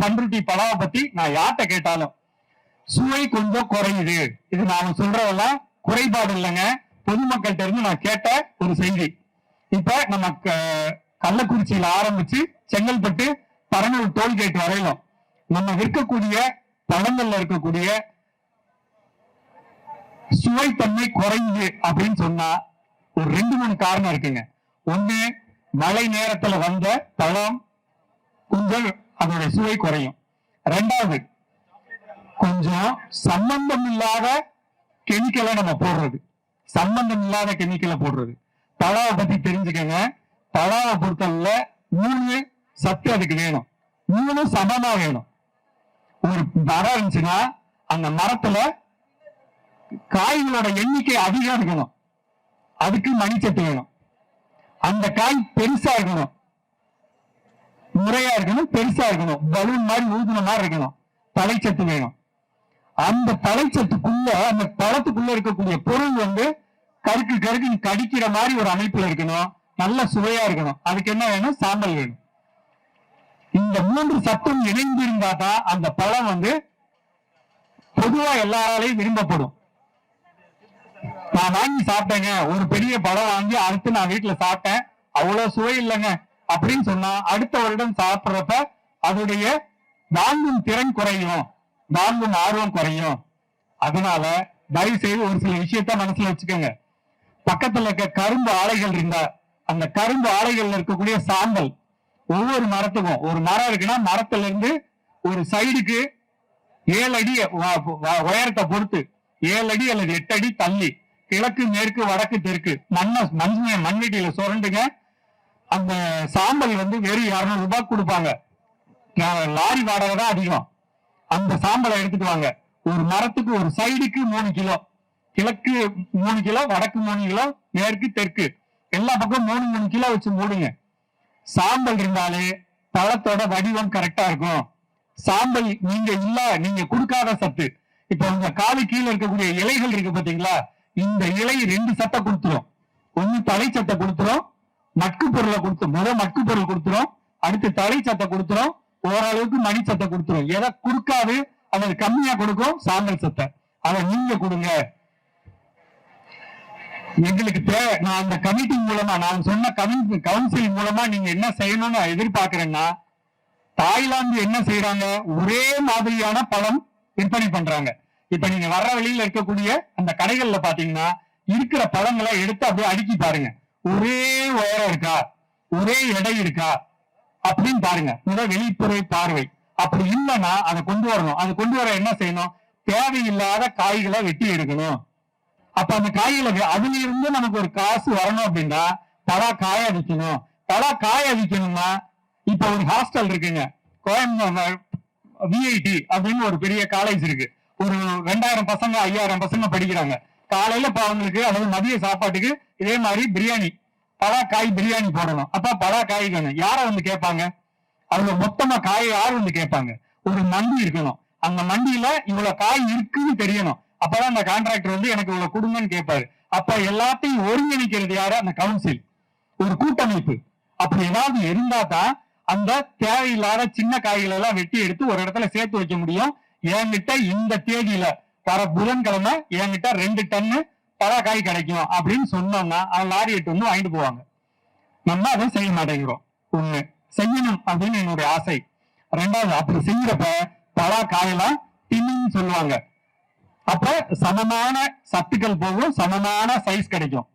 பண்ருட்டி பலாவை பத்தி நான் யார்கிட்ட கேட்டாலும் சுவை கொஞ்சம் குறையுது. இது நாம சொல்றதெல்லாம் குறைபாடு இல்லைங்க. பொதுமக்கள்கிட்ட இருந்து நான் கேட்ட ஒரு செய்தி. இப்ப நம்ம க- கள்ளக்குறிச்சியில ஆரம்பிச்சு செங்கல்பட்டு பரனூர் டோல்கேட் வரையிலும் நம்ம விற்கக்கூடிய பழங்கள்ல இருக்கக்கூடிய சுவைத்தன்மை குறையுது அப்படின்னு சொன்னா ஒரு ரெண்டு மூணு காரணம் இருக்குங்க. ஒண்ணு மழை நேரத்துல வந்த பழம் கொஞ்சம் அதோட சுவை குறையும். ரெண்டாவது கொஞ்சம் சம்பந்தம் இல்லாத கெமிக்கலை நம்ம போடுறது. சம்பந்தம் இல்லாத கெமிக்கலை போடுறது. பலாவை பத்தி தெரிஞ்சுக்கங்க. பலாவை பொறுத்தவரை மூணு சத்து அதுக்கு வேணும். மூணு சமமா வேணும். ஒரு மரம் இருந்துச்சுன்னா அந்த மரத்துல காய்களோட எண்ணிக்கை அதிகம் இருக்கணும். அதுக்கு மணிச்சத்து வேணும். அந்த காய் பெருசா இருக்கணும். முறையா இருக்கணும் பெருசா இருக்கணும். பலூன் மாதிரி ஊதுன மாதிரி இருக்கணும். தலைச்சத்து வேணும். அந்த தலைச்சத்துக்குள்ள அந்த பழத்துக்குள்ள இருக்கக்கூடிய பொருள் வந்து கருக்கு கருக்கு கடிக்கிற மாதிரி ஒரு அமைப்புல இருக்கணும். நல்ல சுவையா இருக்கணும். அதுக்கு என்ன வேணும்? சாம்பல் வேணும். இந்த மூன்று சத்தம் இணைந்து இருந்தா தான் அந்த பழம் வந்து பொதுவா எல்லாராலையும் விரும்பப்படும். நான் வாங்கி சாப்பிட்டேங்க. ஒரு பெரிய பழம் வாங்கி அடுத்து நான் வீட்டுல சாப்பிட்டேன். அவ்வளவு சுவை இல்லைங்க. அப்படின்னு சொன்னா அடுத்த வருடம் சாப்பிடுறப்ப அதோடைய வாங்கும் திறன் குறையும். வாங்கும் ஆர்வம் குறையும். அதனால தயவு செய்து ஒரு சில விஷயத்த மனசுல வச்சுக்கோங்க. பக்கத்துல இருக்க கரும்பு ஆலைகள் இருந்தா அந்த கரும்பு ஆலைகள்ல இருக்கக்கூடிய சாம்பல் ஒவ்வொரு மரத்துக்கும் ஒரு மரம் இருக்குன்னா மரத்துல இருந்து ஒரு சைடுக்கு ஏழு அடி உயரத்தை பொறுத்து ஏழு அடி அல்லது எட்டு அடி தள்ளி கிழக்கு மேற்கு வடக்கு தெற்கு மண்ணை மண் மண்வெட்டியில சுரண்டுங்க. அந்த சாம்பல் வந்து வெறும் இரநூறு ரூபாய் கொடுப்பாங்க. லாரி வாடகை தான் அதிகம். அந்த சாம்பலை எடுத்துட்டு வாங்க. ஒரு மரத்துக்கு ஒரு சைடுக்கு மூணு கிலோ கிழக்கு மூணு கிலோ வடக்கு மூணு கிலோ மேற்கு தெற்கு. எல்லா பக்கம் மூணு மூணு கிலோ வச்சு மூடுங்க. சாம்பல் இருந்தாலே பழத்தோட வடிவம் கரெக்டா இருக்கும். சாம்பல் நீங்க இல்ல நீங்க கொடுக்காத சத்து. இப்ப உங்க காலு கீழே இருக்கக்கூடிய இலைகள் இருக்கு பாத்தீங்களா? இந்த இலை ரெண்டு சத்தை கொடுத்துரும். ஒன்னு தலை சத்தை கொடுத்துரும் மட்கு பொருளை கொடுத்து முதல் மட்கு பொருள் கொடுத்துரும். அடுத்து தலை சத்தை கொடுத்துரும். ஓரளவுக்கு மணி சத்தை கொடுத்துரும். எதை கொடுக்காது அதை கம்மியா கொடுக்கும். சாம்பல் சத்தை. அதை நீங்க கொடுங்க. எங்களுக்கு தேவை நான் அந்த கமிட்டி மூலமா நான் சொன்ன கவுன்சில் மூலமா நீங்க என்ன செய்யணும்னு எதிர்பார்க்கிறேன்னா தாய்லாந்து என்ன செய்யறாங்க ஒரே மாதிரியான பழம் விற்பனை பண்றாங்க. இப்ப நீங்க வர்ற வழியில இருக்கக்கூடிய அந்த கடைகள்ல பாத்தீங்கன்னா இருக்கிற பழங்களை எடுத்து அப்படியே அடுக்கி பாருங்க. ஒரே உயரம் இருக்கா? ஒரே எடை இருக்கா? அப்படின்னு பாருங்க. முதல் வெளிப்புறை பார்வை. அப்படி இல்லைன்னா அதை கொண்டு வரணும். அதை கொண்டு வர என்ன செய்யணும்? தேவையில்லாத காய்களை வெட்டி எடுக்கணும். அப்ப அந்த காய்களை அதுல இருந்து நமக்கு ஒரு காசு வரணும் அப்படின்னா பலா காய விற்கணும் பலா காய விற்கணும்னா இப்ப ஒரு ஹாஸ்டல் இருக்குங்க. கோயம்புத்தூர் விஐடி அப்படின்னு ஒரு பெரிய காலேஜ் இருக்கு. ஒரு ரெண்டாயிரம் பசங்க ஐயாயிரம் பசங்க படிக்கிறாங்க. காலையில இப்ப அவங்களுக்கு அல்லது மதிய சாப்பாட்டுக்கு இதே மாதிரி பிரியாணி பலா காய் பிரியாணி போடணும். அப்ப பலா காய் வேணும் யார வந்து கேட்பாங்க? அவங்க மொத்தமா காய் யார் வந்து கேட்பாங்க? ஒரு மண்டி இருக்கணும். அந்த மண்டியில இவ்வளவு காய் இருக்குன்னு தெரியணும். அப்பதான் அந்த கான்ட்ராக்டர் வந்து எனக்கு இவ்வளவு கொடுங்கன்னு கேட்பாரு. அப்ப எல்லாத்தையும் ஒருங்கிணைக்கிறது யாரு? அந்த கவுன்சில் ஒரு கூட்டமைப்பு. அப்படி ஏதாவது இருந்தா தான் அந்த தேவையில்லாத சின்ன காய்களை எல்லாம் வெட்டி எடுத்து ஒரு இடத்துல சேர்த்து வைக்க முடியும். என்கிட்ட இந்த தேதியில வர புதன்கிழமை என்கிட்ட ரெண்டு டன்னு பல கிடைக்கும் அப்படின்னு சொன்னோம்னா அவன் லாரி எட்டு வந்து வாங்கிட்டு போவாங்க. நம்ம அதை செய்ய மாட்டேங்கிறோம். ஒண்ணு செய்யணும் அப்படின்னு என்னுடைய ஆசை. ரெண்டாவது அப்படி செய்யறப்ப பல காயெல்லாம் சொல்லுவாங்க. அப்ப சமமான சத்துக்கள் போகும் சமமான சைஸ் கிடைக்கும்.